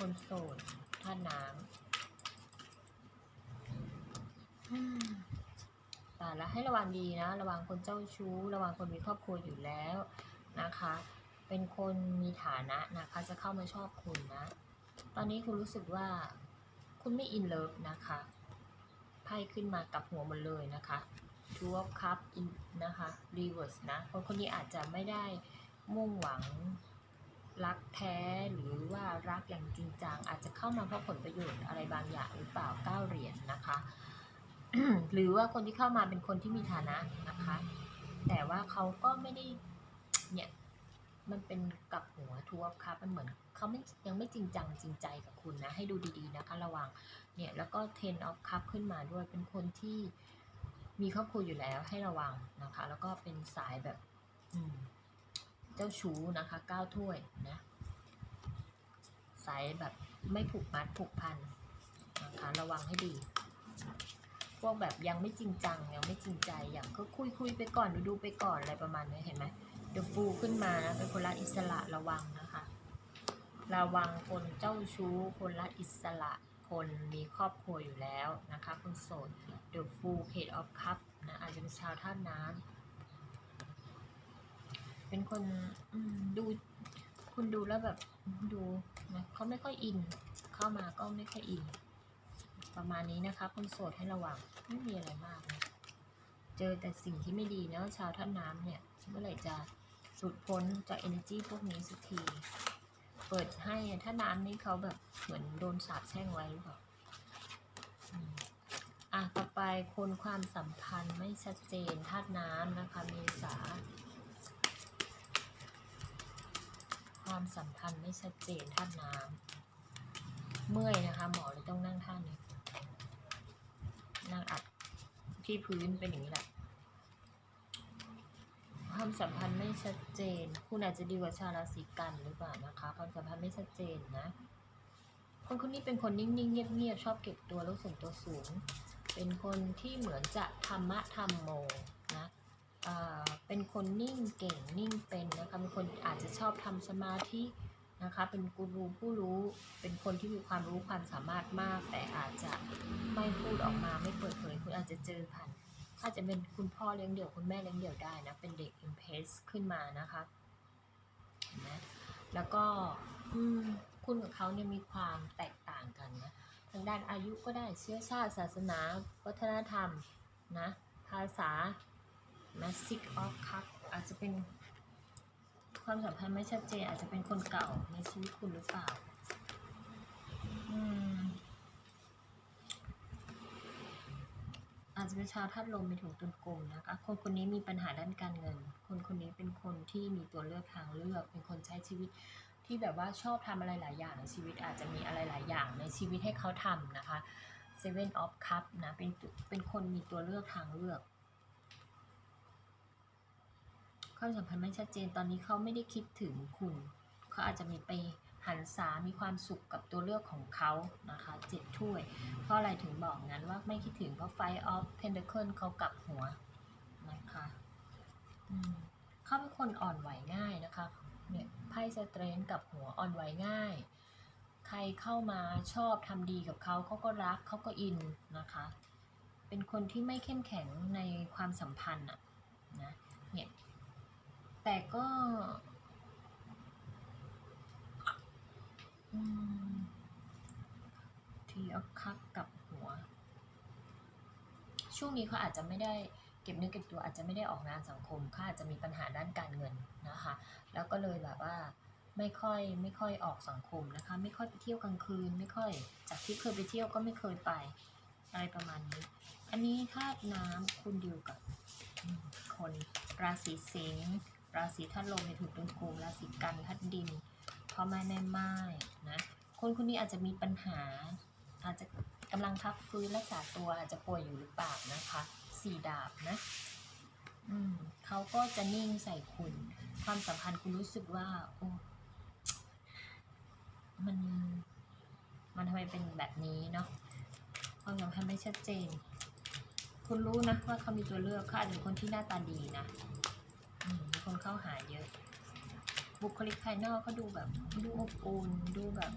คนโสดท่าน้ำแต่ละให้ระวังดีนะ ระวังคนเจ้าชู้ ระวังคนมีครอบครัวอยู่แล้วนะคะ เป็นคนมีฐานะนะคะ จะเข้ามาชอบคุณนะ ตอนนี้คุณรู้สึกว่าคุณไม่อินเลิฟนะคะไพ่ขึ้นมากับหัวหมดเลยนะคะ Two of Cup in นะคะ Reverse นะ คนคนนี้อาจจะไม่ได้มุ่งหวัง รักแท้หรือว่ารักอย่างจริงจังอาจจะเข้ามาเพราะผลประโยชน์อะไรบางอย่างหรือเปล่าเก้าเหรียญนะคะ หรือว่าคนที่เข้ามาเป็นคนที่มีฐานะนะคะ แต่ว่าเขาก็ไม่ได้เนี่ยมันเป็นกับหัวทูอัพคัพมันเหมือนเขาไม่ยังไม่จริงจังจริงใจกับคุณนะ ให้ดูดีๆนะคะระวังเนี่ยแล้วก็เทนออฟคัพขึ้นมาด้วยเป็นคนที่มีครอบครัวอยู่แล้วให้ระวังนะคะ แล้วก็เป็นสายแบบ อืม จ้าชู้นะคะเก้าถ้วยนะสายแบบไม่ผูกมัดผูกพันนะคะระวังให้ดี พวกแบบยังไม่จริงจังยังไม่จริงใจอย่างก็คุยคุยไปก่อนดูดูไปก่อนอะไรประมาณนี้เห็นไหมเดอะฟูขึ้นมานะเป็นคนรักอิสระระวังนะคะ ระวังคนเจ้าชู้ คนรักอิสระคนมีครอบครัวอยู่แล้วนะคะคนโสดเดอะฟูเพจออฟคัพนะอาจจะเป็นชาวท่าน้ำ เป็นคนดูคุณดูแล้วแบบดูนะเขาไม่ค่อยอิน เข้ามาก็ไม่ค่อยอิน ประมาณนี้นะคะคนโสดให้ระวังไม่มีอะไรมากนะเจอแต่สิ่งที่ไม่ดีเนาะชาวท่าน้ำเนี่ยเมื่อไหร่จะสุดพ้นจาก energy พวกนี้สักที เปิดให้ถ้าน้ำนี่เขาแบบเหมือนโดนสาบแช่งไว้หรือเปล่าอะต่อไปคนความสัมพันธ์ไม่ชัดเจนธาตุน้ำนะคะ เมษา ความสัมพันธ์ไม่ชัดเจนธาตุน้ำเมื่อยนะคะ หมอเลยต้องนั่งท่านี้นั่งอัดที่พื้นเป็นอย่างนี้แหละความสัมพันธ์ไม่ชัดเจน คุณอาจจะดีกว่าชาวราศีกันหรือเปล่านะคะ ความสัมพันธ์ไม่ชัดเจนนะ คนคนนี้เป็นคนนิ่งๆ เงียบๆ ชอบเก็บตัวแล้วส่วนตัวสูง เป็นคนที่เหมือนจะธรรมะธรรมโมนะ เป็นคนนิ่งเก่งนิ่งเป็นนะคะเป็นคนอาจจะชอบทำสมาธินะคะเป็นกูรูผู้รู้เป็นคนที่มีความรู้ความสามารถมาก แต่อาจจะไม่พูดออกมาไม่เปิดเผยคุณอาจจะเจอผ่านอาจจะเป็นคุณพ่อเลี้ยงเดี่ยวคุณแม่เลี้ยงเดี่ยวได้นะเป็นเด็ก i m p r e s s ขึ้นมานะคะเห็นไหมแล้วก็คุณกับเขาเนี่ยมีความแตกต่างกันนะทางด้านอายุก็ได้เชื้อชาติศาสนา วัฒนธรรมนะภาษา Magic of Cup อาจจะเป็นความสัมพันธ์ไม่ชัดเจน อาจจะเป็นคนเก่าในชีวิตคุณหรือเปล่าอาจจะเป็นชาวธาตุลมมีถุงตุนกลมนะคะคนคนนี้มีปัญหาด้านการเงิน คนคนนี้เป็นคนที่มีตัวเลือกทางเลือก เป็นคนใช้ชีวิตที่แบบว่าชอบทำอะไรหลายอย่างในชีวิต อาจจะมีอะไรหลายอย่างในชีวิตให้เขาทำนะคะ Seven of Cup นะเป็นเป็นคนมีตัวเลือกทางเลือก ความสัมพันธ์ไม่ชัดเจนตอนนี้เขาไม่ได้คิดถึงคุณ เขาอาจจะมีไปหันษามีความสุขกับตัวเลือกของเขานะคะเจ็ดถ้วย เพราะอะไรถึงบอกงั้นว่าไม่คิดถึงเพราะ Five of Pentacle เขากลับหัวนะคะเขาเป็นคนอ่อนไหวง่ายนะคะเนี่ยไพ่สเตรนกับหัวอ่อนไหวง่าย ใครเข้ามาชอบทำดีกับเขาเขาก็รักเขาก็อินนะคะ เป็นคนที่ไม่เข้มแข็งในความสัมพันธ์อะนะเนี่ย แต่ก็ทีออฟคัพกับหัว ช่วงนี้เขาอาจจะไม่ได้เก็บเนื้อเก็บตัวอาจจะไม่ได้ออกงานสังคมเขาอาจจะมีปัญหาด้านการเงินนะคะ แล้วก็เลยแบบว่าไม่ค่อยไม่ค่อยออกสังคมนะคะ ไม่ค่อยไปเที่ยวกลางคืน ไม่ค่อย จากที่เคยไปเที่ยวก็ไม่เคยไปอะไรประมาณนี้ อันนี้ธาตุน้ำคุณดิวกับคนราศีสิงห์ ราศีธาตุลมในถุงต้นโกมราศีกันธาตุดินพ่อแม่แม่ไม้นะคนคนนี้อาจจะมีปัญหา อาจจะกำลังพักฟื้นรักษาตัวอาจจะป่วยอยู่หรือเปล่านะคะสี่ดาบนะอืมเขาก็จะนิ่งใส่คุณ ความสัมพันธ์คุณรู้สึกว่าโอ้มันมันทำไมเป็นแบบนี้เนาะความสัมพันธ์ไม่ชัดเจน คุณรู้นะว่าเขามีตัวเลือกเขาอาจจะเป็นคนที่หน้าตาดีนะ มีคนเข้าหาเยอะ บุคลิกภายนอกเขาดูแบบ ดูอบอุ่นดูแบบ